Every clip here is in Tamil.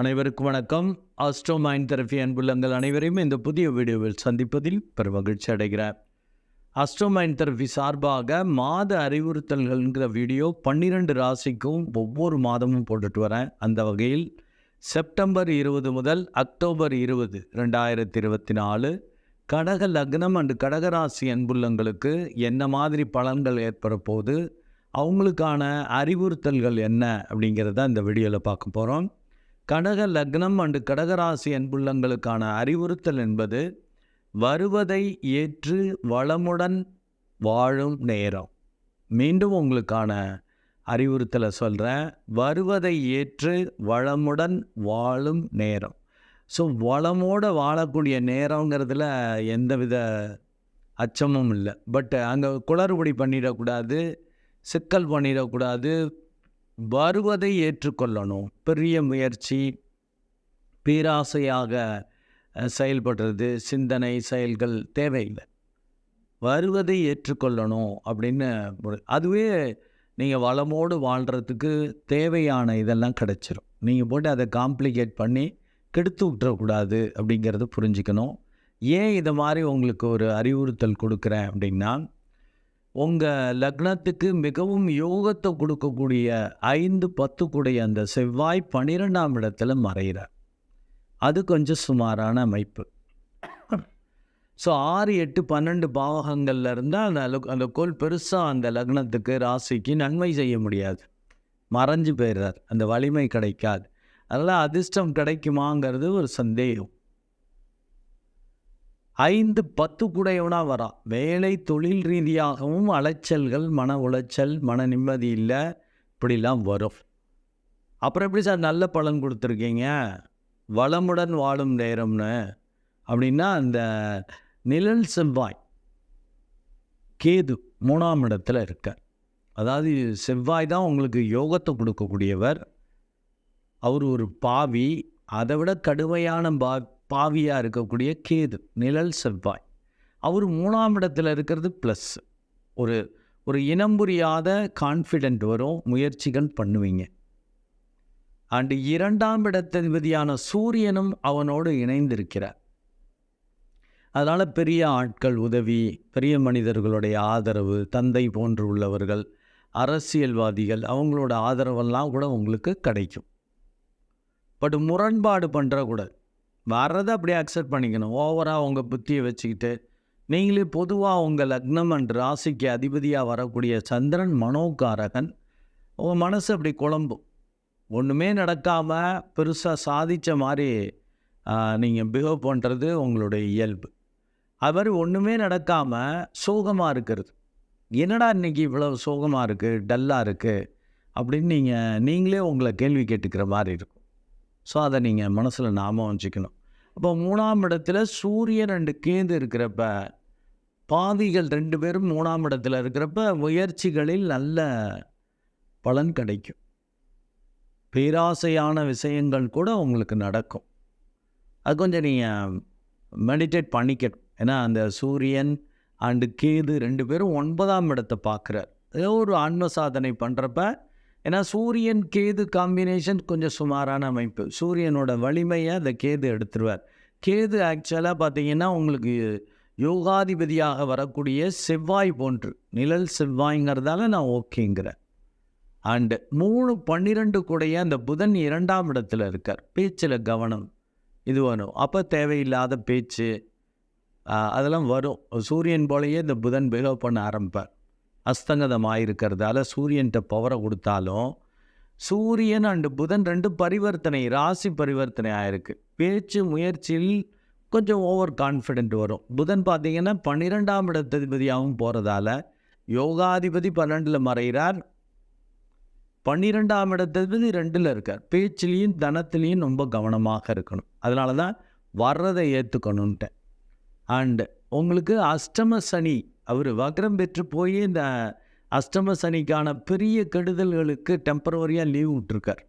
அனைவருக்கும் வணக்கம். ஆஸ்ட்ரோ மைண்ட் தெரபி அன்புள்ளங்கள் அனைவரையும் இந்த புதிய வீடியோவில் சந்திப்பதில் பெரும் மகிழ்ச்சி அடைகிறேன். ஆஸ்ட்ரோ மைண்ட் தெரபி சார்பாக மாத அறிவுறுத்தல்கள்ங்கிற வீடியோ பன்னிரெண்டு ராசிக்கும் ஒவ்வொரு மாதமும் போட்டுட்டு வரேன். அந்த வகையில் செப்டம்பர் இருபது முதல் அக்டோபர் இருபது ரெண்டாயிரத்தி இருபத்தி நாலு கடக லக்னம் அண்டு கடகராசி அன்புள்ளங்களுக்கு என்ன மாதிரி பலன்கள் ஏற்பட போகுது? அவங்களுக்கான அறிவுறுத்தல்கள் என்ன? அப்படிங்கிறத இந்த வீடியோவில் பார்க்க போகிறோம் கடக லக்னம் அண்டு கடகராசி அன்புள்ளங்களுக்கான அறிவுறுத்தல் என்பது வருவதை ஏற்று வளமுடன் வாழும் நேரம். மீண்டும் உங்களுக்கான அறிவுறுத்தலை சொல்கிறேன் வருவதை ஏற்று வளமுடன் வாழும் நேரம். ஸோ வளமோடு வாழக்கூடிய நேரங்கிறதுல எந்தவித அச்சமும் இல்லை. பட் அங்கே குளறுபடி பண்ணிடக்கூடாது சிக்கல் பண்ணிடக்கூடாது வருவதை ஏற்றுக்கொள்ளணும். பெரிய முயற்சி பேராசையாக செயல்படுறது சிந்தனை செயல்கள் தேவையில்லை. வருவதை ஏற்றுக்கொள்ளணும் அப்படின்னு அதுவே நீங்கள் வளமோடு வாழ்கிறதுக்கு தேவையான இதெல்லாம் கிடச்சிரும். நீங்கள் போட்டு அதை காம்ப்ளிகேட் பண்ணி கெடுத்து விட்டுறக்கூடாது அப்படிங்கிறத புரிஞ்சுக்கணும். ஏன் இதை மாதிரி உங்களுக்கு ஒரு அறிவுறுத்தல் கொடுக்குறேன் அப்படின்னா உங்கள் லக்னத்துக்கு மிகவும் யோகத்தை கொடுக்கக்கூடிய ஐந்து பத்து கூடிய அந்த செவ்வாய் பன்னிரெண்டாம் இடத்துல மறைகிறார். அது கொஞ்சம் சுமாரான அமைப்பு. ஸோ ஆறு எட்டு பன்னெண்டு பாவகங்களில் இருந்தால் அந்த அந்த கோல் பெருசாக அந்த லக்னத்துக்கு ராசிக்கு நன்மை செய்ய முடியாது. மறைஞ்சு போயிடுறார். அந்த வலிமை கிடைக்காது. அதனால் அதிர்ஷ்டம் கிடைக்குமாங்கிறது ஒரு சந்தேகம். ஐந்து பத்து கூடையவனாக வரா. வேலை தொழில் ரீதியாகவும் அலைச்சல்கள் மன உளைச்சல் மன நிம்மதி இல்லை. இப்படிலாம் வரும். அப்புறம் எப்படி சார் நல்ல பலன் கொடுத்துருக்கீங்க? வளமுடன் வாழும் நேரம்னு. அப்படின்னா அந்த நிழல் செவ்வாய் கேது மூணாம் இடத்துல இருக்க அதாவது செவ்வாய் தான் உங்களுக்கு யோகத்தை கொடுக்கக்கூடியவர். அவர் ஒரு பாவி. அதை விட கடுமையான பா பாவியாக இருக்கக்கூடிய கேது நிழல் செவ்வாய். அவர் மூணாம் இடத்துல இருக்கிறது ப்ளஸ் ஒரு ஒரு இனம் புரியாத கான்ஃபிடென்ட் வரும் முயற்சிகள் பண்ணுவீங்க. அண்டு இரண்டாம் இடத்ததிபதியான சூரியனும் அவனோடு இணைந்திருக்கிறார். அதனால் பெரிய ஆட்கள் உதவி பெரிய மனிதர்களுடைய ஆதரவு தந்தை போன்று உள்ளவர்கள் அரசியல்வாதிகள் அவங்களோட ஆதரவெல்லாம் கூட உங்களுக்கு கிடைக்கும். பட் முரண்பாடு பண்ணுறக்கூடாது வர்றதை அப்படியே அக்செப்ட் பண்ணிக்கணும். ஓவராக உங்கள் புத்தியை வச்சுக்கிட்டு நீங்களே பொதுவாக உங்கள் லக்னம் அண்ட் ராசிக்கு அதிபதியாக வரக்கூடிய சந்திரன் மனோகாரகன். உங்கள் மனசு அப்படி குழம்பும். ஒன்றுமே நடக்காமல் பெருசாக சாதித்த மாதிரி நீங்கள் பிஹேவ் பண்ணுறது உங்களுடைய இயல்பு. அது மாதிரி ஒன்றுமே நடக்காமல் சோகமாக இருக்கிறது. என்னடா இன்னைக்கு இவ்வளோ சோகமாக இருக்குது டல்லாக இருக்குது அப்படின்னு நீங்கள் நீங்களே உங்களை கேள்வி கேட்டுக்கிற மாதிரி இருக்கும். ஸோ அதை நீங்கள் மனசில் நாம வச்சுக்கணும். அப்போ மூணாம் இடத்துல சூரியன் ரெண்டு கேது இருக்கிறப்ப பாதிகள் ரெண்டு பேரும் மூணாம் இடத்துல இருக்கிறப்ப முயற்சிகளில் நல்ல பலன் கிடைக்கும். பேராசையான விஷயங்கள் கூட உங்களுக்கு நடக்கும். அது கொஞ்சம் நீங்கள் மெடிடேட் பண்ணிக்கணும். ஏன்னா அந்த சூரியன் அண்டு கேது ரெண்டு பேரும் ஒன்பதாம் இடத்தை பார்க்குறார். ஏதோ ஒரு ஆன்ம சாதனை பண்ணுறப்ப ஏன்னா சூரியன் கேது காம்பினேஷன் கொஞ்சம் சுமாரான அமைப்பு. சூரியனோட வலிமையை அந்த கேது எடுத்துருவார். கேது ஆக்சுவலாக பார்த்தீங்கன்னா உங்களுக்கு யோகாதிபதியாக வரக்கூடிய செவ்வாய் போன்று. நிழல் செவ்வாய்ங்கிறதால நான் ஓகேங்கிறேன். அண்டு மூணு பன்னிரெண்டு கூடைய அந்த புதன் இரண்டாம் இடத்துல இருக்கார். பேச்சில் கவனம். இது வரும் அப்போ தேவையில்லாத பேச்சு அதெல்லாம் வரும். சூரியன் போலேயே இந்த புதன் பிஹேவ் பண்ண ஆரம்பிப்பார். அஸ்தங்கதமாக இருக்கிறதால சூரியன்கிட்ட பவரை கொடுத்தாலும் சூரியன் அண்டு புதன் ரெண்டு பரிவர்த்தனை ராசி பரிவர்த்தனை ஆயிருக்கு. பேச்சு முயற்சியில் கொஞ்சம் ஓவர் கான்ஃபிடென்ட் வரும். புதன் பார்த்தீங்கன்னா பன்னிரெண்டாம் இடத்ததிபதியாகவும் போகிறதால யோகாதிபதி பன்னெண்டில் மறைகிறார். பன்னிரெண்டாம் இடத்ததிபதி ரெண்டில் இருக்கார். பேச்சிலையும் தனத்திலையும் ரொம்ப கவனமாக இருக்கணும். அதனால தான் வர்றதை ஏற்றுக்கணுன்ட்டேன் அண்டு உங்களுக்கு அஷ்டம சனி அவர் வக்ரம் பெற்று போய் இந்த அஷ்டம சனிக்கான பெரிய கெடுதல்களுக்கு டெம்பரவரியாக லீவ் விட்ருக்கார்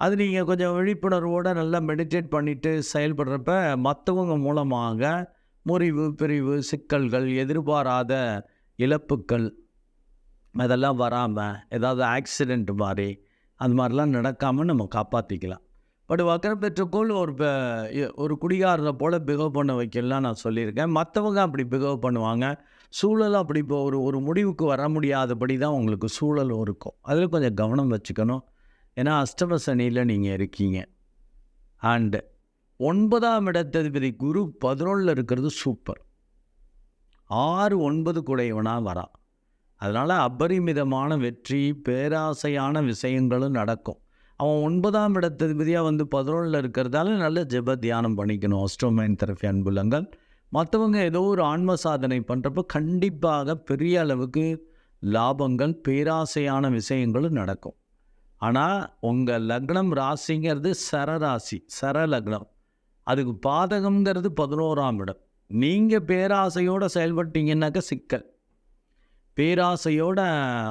அது நீங்கள் கொஞ்சம் விழிப்புணர்வோடு நல்லா மெடிடேட் பண்ணிவிட்டு செயல்படுறப்ப மற்றவங்க மூலமாக முறிவு பிரிவு சிக்கல்கள் எதிர்பாராத இழப்புக்கள் அதெல்லாம் வராமல் ஏதாவது ஆக்சிடெண்ட் மாதிரி அந்த மாதிரிலாம் நடக்காமல் நம்ம காப்பாற்றிக்கலாம் பட் வக்கரம் பெற்றக்கோள் ஒரு ஒரு குடிகாரரை போல் பிகவ் பண்ண வைக்கலாம் நான் சொல்லியிருக்கேன். மற்றவங்க அப்படி பிகவ் பண்ணுவாங்க. சூழல் அப்படி இப்போ ஒரு ஒரு முடிவுக்கு வர முடியாதபடி தான் உங்களுக்கு சூழல் இருக்கும். அதில் கொஞ்சம் கவனம் வச்சுக்கணும். ஏன்னா அஷ்டம சனியில் நீங்கள் இருக்கீங்க. அண்டு ஒன்பதாம் இடத்ததிபதி குரு பதினொன்றில் இருக்கிறது சூப்பர். ஆறு ஒன்பது குடையவனாக வரான் அதனால் அபரிமிதமான வெற்றி பேராசையான விஷயங்களும் நடக்கும். அவன் ஒன்பதாம் இடத்ததிபதியாக வந்து பதினொன்றில் இருக்கிறதால நல்ல ஜெப தியானம் பண்ணிக்கணும். அஸ்ட்ரோமைன் தெரப்பி அன்புலங்கள் மற்றவங்க ஏதோ ஒரு ஆன்ம சாதனை பண்ணுறப்ப கண்டிப்பாக பெரிய அளவுக்கு லாபங்கள் பேராசையான விஷயங்களும் நடக்கும். ஆனால் உங்கள் லக்னம் ராசிங்கிறது சரராசி சர லக்னம் அதுக்கு பாதகம்ங்கிறது பதினோராம் இடம். நீங்கள் பேராசையோடு செயல்பட்டீங்கன்னாக்கா சிக்கல். பேராசையோட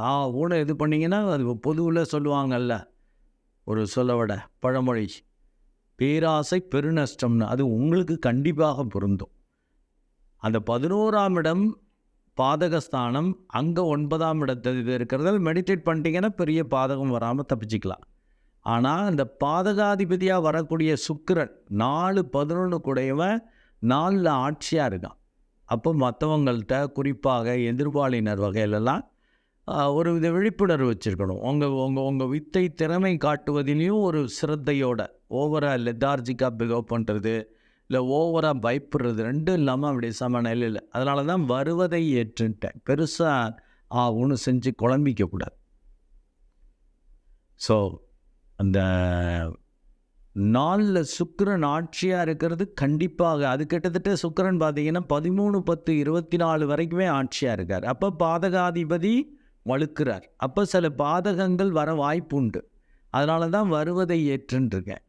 ஆ ஊன இது பண்ணீங்கன்னா அது பொதுவில் சொல்லுவாங்கல்ல ஒரு சொல்லவிட பழமொழி. பேராசை பெருநஷ்டம்னு அது உங்களுக்கு கண்டிப்பாக பொருந்தும். அந்த பதினோராம் இடம் பாதகஸ்தானம் அங்கே ஒன்பதாம் இடத்துல இது இருக்கிறதால மெடிடேட் பண்ணிட்டீங்கன்னா பெரிய பாதகம் வராமல் தப்பிச்சுக்கலாம். ஆனால் அந்த பாதகாதிபதியாக வரக்கூடிய சுக்கரன் நாலு பதினொன்று கூடையவன் நாலில் ஆட்சியாக இருக்கான். அப்போ மற்றவங்கள்ட்ட குறிப்பாக எதிர்பாலினர் வகையிலலாம் ஒரு வித விழிப்புணர்வு வச்சுருக்கணும். உங்கள் உங்கள் உங்கள் வித்தை திறமை காட்டுவதிலையும் ஒரு சிரத்தையோட ஓவராக லெத்தார்ஜிக்காக பிகவ் பண்ணுறது இல்லை ஓவராக பயப்படுறது ரெண்டும் இல்லாமல் அப்படி சமநிலையில் அதனால தான் வருவதை ஏற்றுன்ட்டேன். பெருசாக ஆ ஒன்று செஞ்சு குழம்பிக்கக்கூடாது ஸோ அந்த நாளில் சுக்கரன் ஆட்சியாக இருக்கிறது கண்டிப்பாக. அது கிட்டத்தட்ட சுக்கரன் பார்த்தீங்கன்னா பதிமூணு பத்து இருபத்தி நாலு வரைக்குமே ஆட்சியாக இருக்கார். அப்போ பாதகாதிபதி வழுக்கிறார். அப்போ சில பாதகங்கள் வர வாய்ப்பு உண்டு அதனால தான் வருவதை ஏற்றுன்ருக்கேன்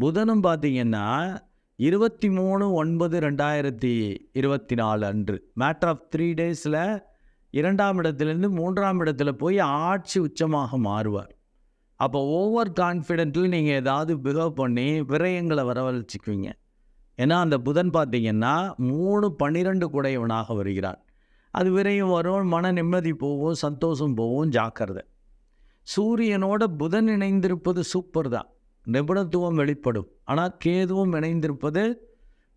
புதனும் பார்த்தீங்கன்னா இருபத்தி மூணு ஒன்பது ரெண்டாயிரத்தி இருபத்தி நாலு அன்று மேட்ரு ஆஃப் த்ரீ டேஸில் இரண்டாம் இடத்துலேருந்து மூன்றாம் இடத்துல போய் ஆட்சி உச்சமாக மாறுவார். அப்போ ஓவர் கான்ஃபிடென்ட்டில் நீங்கள் ஏதாவது பிஹேவ் பண்ணி விரயங்களை வரவழைச்சிக்குவீங்க. ஏன்னா அந்த புதன் பார்த்தீங்கன்னா மூணு பன்னிரெண்டு குடையவனாக வருகிறான். அது விரையும் வரும் மன நிம்மதி போகும் சந்தோஷம் போகும் ஜாக்கிரதை. சூரியனோட புதன் இணைந்திருப்பது சூப்பர் தான். நிபுணத்துவம் வெளிப்படும். ஆனால் கேதுவும் இணைந்திருப்பது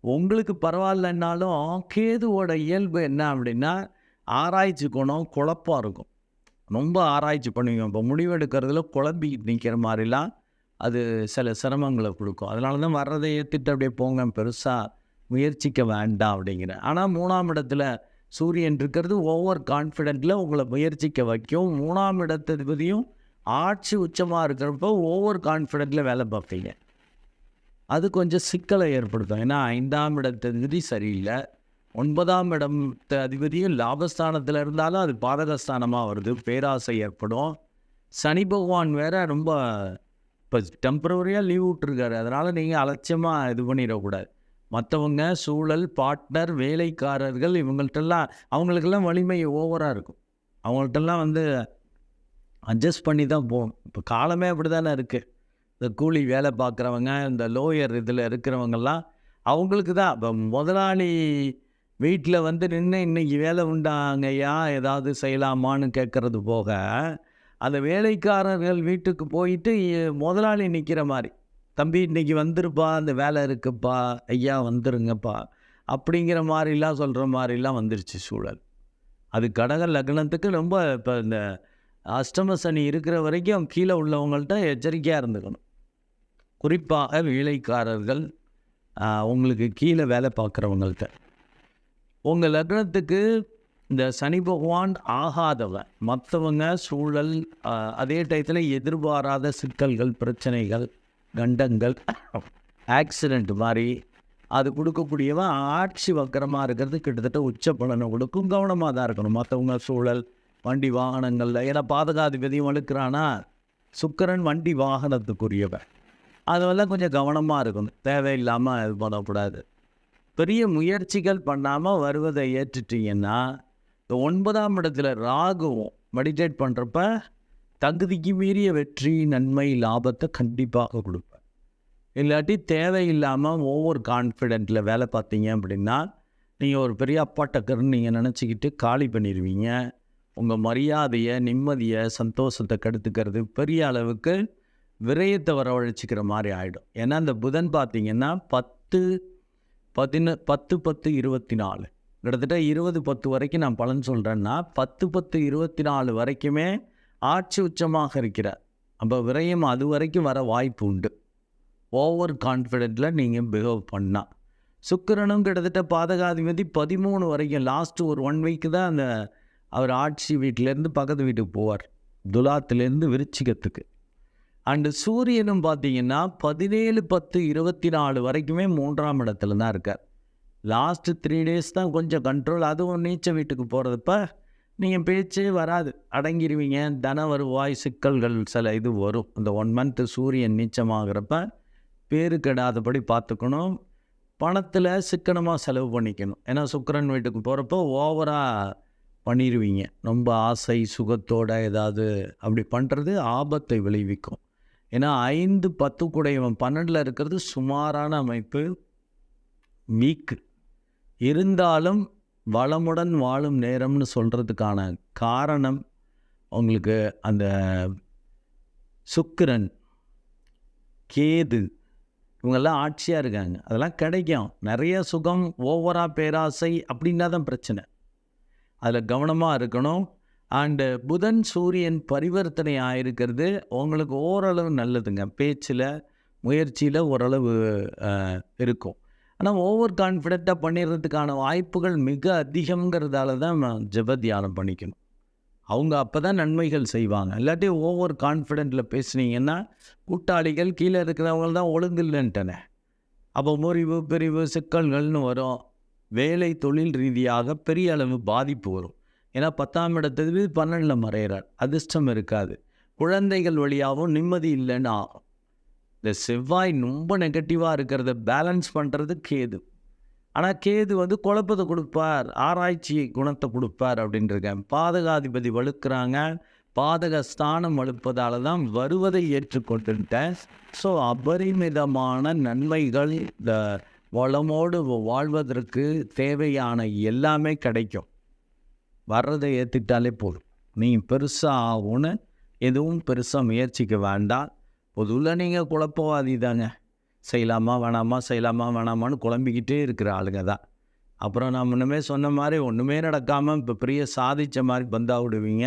உங்களுக்கு பரவாயில்லைன்னாலும் கேதுவோட இயல்பு என்ன அப்படின்னா ஆராய்ச்சி குணம் குழப்பம் இருக்கும். ரொம்ப ஆராய்ச்சி பண்ணுவீங்க. இப்போ முடிவெடுக்கிறதுல குழம்பி நிற்கிற மாதிரிலாம் அது சில சிரமங்களை கொடுக்கும். அதனால தான் வர்றதை ஏற்றிட்டு அப்படியே போங்க. பெருசாக முயற்சிக்க வேண்டாம் அப்படிங்கிறேன். ஆனால் மூணாம் இடத்துல சூரியன் இருக்கிறது ஓவர் கான்ஃபிடென்ட்டில் உங்களை முயற்சிக்க வைக்கும். மூணாம் இடத்ததிபதியும் ஆட்சி உச்சமாக இருக்கிறப்போ ஓவர் கான்ஃபிடென்ட்டில் வேலை பார்ப்பீங்க. அது கொஞ்சம் சிக்கலை ஏற்படுத்தும். ஏன்னா ஐந்தாம் இடத்ததிபதி சரியில்லை. ஒன்பதாம் இடம் அதிபதியும் லாபஸ்தானத்தில் இருந்தாலும் அது பாதகஸ்தானமாக வருது. பேராசை ஏற்படும். சனி பகவான் வேற ரொம்ப இப்போ டெம்பரவரியாக லீவ் விட்டுருக்காரு. அதனால் நீங்கள் அலட்சியமாக இது பண்ணிடக்கூடாது. மற்றவங்க சூழல் பார்ட்னர் வேலைக்காரர்கள் இவங்கள்ட்டெல்லாம் அவங்களுக்கெல்லாம் வலிமை ஓவராக இருக்கும். அவங்கள்ட்டெல்லாம் வந்து அட்ஜஸ்ட் பண்ணி தான் போகும் இப்போ காலமே அப்படி தானே இருக்குது இந்த கூலி வேலை பார்க்குறவங்க இந்த லோயர் இதில் இருக்கிறவங்கெல்லாம் அவங்களுக்கு தான். இப்போ முதலாளி வீட்டில் வந்து நின்று இன்றைக்கி வேலை உண்டாங்கய்யா ஏதாவது செய்யலாமான்னு கேட்குறது போக அந்த வேலைக்காரர்கள் வீட்டுக்கு போயிட்டு முதலாளி நிற்கிற மாதிரி. தம்பி இன்னைக்கு வந்துருப்பா அந்த வேலை இருக்குப்பா ஐயா வந்துருங்கப்பா அப்படிங்கிற மாதிரிலாம் சொல்கிற மாதிரிலாம் வந்துருச்சு சூழல். அது கடக லக்னத்துக்கு ரொம்ப இப்போ இந்த அஷ்டம சனி இருக்கிற வரைக்கும் கீழே உள்ளவங்கள்ட்ட எச்சரிக்கையாக இருந்துக்கணும். குறிப்பாக வேலைக்காரர்கள் உங்களுக்கு கீழே வேலை பார்க்குறவங்கள்ட்ட. உங்கள் லக்னத்துக்கு இந்த சனி பகவான் ஆகாதவன் மற்றவங்க சூழல் அதே டயத்தில் எதிர்பாராத சிக்கல்கள் பிரச்சனைகள் கண்டங்கள். ஆக்சிடெண்ட் மாதிரி அது கொடுக்கக்கூடியவன் ஆட்சி வக்கரமாக இருக்கிறது கிட்டத்தட்ட உச்ச பலனை கொடுக்கும். கவனமாக தான் இருக்கணும். மற்றவங்க சூழல் வண்டி வாகனங்களில் ஏன்னா பாதகாதிபதியும் வலுக்கிறானா? சுக்கிரன் வண்டி வாகனத்துக்குரியவன். அதெல்லாம் கொஞ்சம் கவனமாக இருக்கணும். தேவையில்லாமல் இது பண்ணக்கூடாது. பெரிய முயற்சிகள் பண்ணாமல் வருவதை ஏற்றுட்டீங்கன்னா இந்த ஒன்பதாம் இடத்துல ராகுவும் மெடிடேட் பண்ணுறப்ப தகுதிக்கு மீறிய வெற்றி நன்மை லாபத்தை கண்டிப்பாக கொடுப்பேன் இல்லாட்டி தேவையில்லாமல் ஓவர் கான்ஃபிடென்ட்டில் வேலை பார்த்தீங்க அப்படின்னா நீங்கள் ஒரு பெரிய அப்பாட்டக்கர்னு நீங்கள் நினச்சிக்கிட்டு காலி பண்ணிடுவீங்க. உங்கள் மரியாதையை நிம்மதியை சந்தோஷத்தை கெடுத்துக்கிறது பெரிய அளவுக்கு விரயத்தை வரவழைச்சிக்கிற மாதிரி ஆகிடும் ஏன்னா அந்த புதன் பார்த்தீங்கன்னா பத்து பதின பத்து பத்து இருபத்தி நாலு கிட்டத்தட்ட இருபது பத்து வரைக்கும் நான் பலன் சொல்கிறேன்னா பத்து பத்து இருபத்தி நாலு வரைக்குமே ஆட்சி உச்சமாக இருக்கிறார். அப்போ விரயம் அது வரைக்கும் வர வாய்ப்பு உண்டு. ஓவர் கான்ஃபிடென்ட்டில் நீங்கள் பிஹேவ் பண்ணால் சுக்கிரனும் கிட்டத்தட்ட பாதகாதிபதி பதிமூணு வரைக்கும் லாஸ்ட்டு ஒரு ஒன் வீக்கு தான் அந்த அவர் ஆட்சி வீட்டிலேருந்து பக்கத்து வீட்டுக்கு போவார். துலாத்துலேருந்து விருச்சிகத்துக்கு. அண்டு சூரியனும் பார்த்தீங்கன்னா பதினேழு பத்து இருபத்தி நாலு வரைக்குமே மூன்றாம் இடத்துல தான் இருக்கார். லாஸ்ட்டு த்ரீ டேஸ் தான் கொஞ்சம் கண்ட்ரோல் அதுவும் நீச்ச வீட்டுக்கு போகிறதப்ப நீங்கள் பேச்சே வராது. அடங்கிடுவீங்க தன வருவாய் சிக்கல்கள் சில இது வரும். இந்த ஒன் மந்த்து சூரியன் நீச்சமாகிறப்ப பேரு கெடாதபடி பார்த்துக்கணும் பணத்தில் சிக்கனமாக செலவு பண்ணிக்கணும். ஏன்னா சுக்கரன் வீட்டுக்கு போகிறப்போ ஓவராக பண்ணிடுவீங்க ரொம்ப ஆசை சுகத்தோடு ஏதாவது அப்படி பண்ணுறது ஆபத்தை விளைவிக்கும். ஏன்னா ஐந்து பத்து கூட இவன் பன்னெண்டில் இருக்கிறது சுமாரான அமைப்பு. வீக்கு இருந்தாலும் வளமுடன் வாழும் நேரம்னு சொல்கிறதுக்கான காரணம் உங்களுக்கு அந்த சுக்கிரன் கேது இவங்கெல்லாம் ஆட்சியாக இருக்காங்க. அதெல்லாம் கிடைக்கும். நிறைய சுகம் ஓவராக பேராசை அப்படின்னா தான் பிரச்சனை. அதில் கவனமாக இருக்கணும். அண்டு புதன் சூரியன் பரிவர்த்தனை ஆகிருக்கிறது உங்களுக்கு ஓரளவு நல்லதுங்க. பேச்சில் முயற்சியில் ஓரளவு இருக்கும். ஆனால் ஓவர் கான்ஃபிடெண்ட்டாக பண்ணிடுறதுக்கான வாய்ப்புகள் மிக அதிகங்கிறதால தான் நான் ஜெப தியானம் பண்ணிக்கணும். அவங்க அப்போ தான் நன்மைகள் செய்வாங்க. இல்லாட்டி ஓவர் கான்ஃபிடென்ட்டில் பேசுனீங்கன்னா கூட்டாளிகள் கீழே இருக்கிறவங்க தான் ஒழுங்கு இல்லைன்ட்டனே அப்போ முறிவு பிரிவு சிக்கல்கள்னு வரும். வேலை தொழில் ரீதியாக பெரிய அளவு பாதிப்பு வரும். ஏன்னா பத்தாம் இடத்துக்கு பன்னெண்டில் மறையிறார். அதிர்ஷ்டம் இருக்காது. குழந்தைகள் வழியாகவும் நிம்மதி இல்லைன்னு ஆகும் இந்த செவ்வாய் ரொம்ப நெகட்டிவாக இருக்கிறத பேலன்ஸ் பண்ணுறது கேது. ஆனால் கேது வந்து குழப்பத்தை கொடுப்பார் ஆராய்ச்சி குணத்தை கொடுப்பார் அப்படின்ட்டுருக்கேன் பாதகாதிபதி வலுக்கிறாங்க. பாதக ஸ்தானம் வலுப்பதால் தான் வருவதை ஏற்றுக்கொண்டுட்டேன். ஸோ அபரிமிதமான நன்மைகள் இந்த வளமோடு வாழ்வதற்கு தேவையான எல்லாமே கிடைக்கும். வர்றதை ஏற்றுக்கிட்டாலே போதும். நீ பெருசாக ஆகும்னு எதுவும் பெருசாக முயற்சிக்க வேண்டாம். பொதுவில் நீங்கள் குழப்பவாதி தாங்க செய்யலாமா வேணாமா செய்யலாமா வேணாமான்னு குழம்பிக்கிட்டே இருக்கிற ஆளுங்க தான். அப்புறம் நான் முன்னமே சொன்ன மாதிரி ஒன்றுமே நடக்காமல் இப்போ பெரிய சாதித்த மாதிரி பந்தா விடுவீங்க.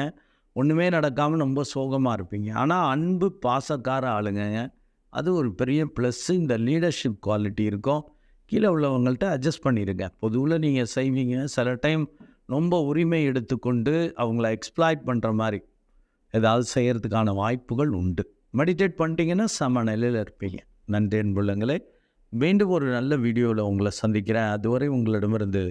ஒன்றுமே நடக்காமல் ரொம்ப சோகமாக இருப்பீங்க. ஆனால் அன்பு பாசக்கார ஆளுங்க அது ஒரு பெரிய ப்ளஸ்ஸு இந்த லீடர்ஷிப் குவாலிட்டி இருக்கும். கீழே உள்ளவங்கள்ட்ட அட்ஜஸ்ட் பண்ணிடுங்க பொதுவில் நீங்கள் செய்வீங்க. சில டைம் ரொம்ப உரிமை எடுத்துக்கொண்டு அவங்கள எக்ஸ்ப்ளாய்ட் பண்ணுற மாதிரி ஏதாவது செய்கிறதுக்கான வாய்ப்புகள் உண்டு. மெடிடேட் பண்ணிட்டீங்கன்னா சமநிலையில் இருப்பீங்க. நன்றி அன்புள்ளங்களே மீண்டும் ஒரு நல்ல வீடியோவில் உங்களை சந்திக்கிறேன். அதுவரை உங்களிடமிருந்து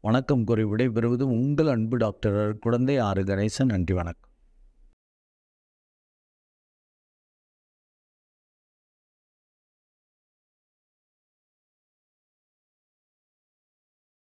வணக்கம் கூறி விடைபெறுவது உங்கள் அன்பு டாக்டர் குழந்தை ஆறு கணேசன். நன்றி வணக்கம்.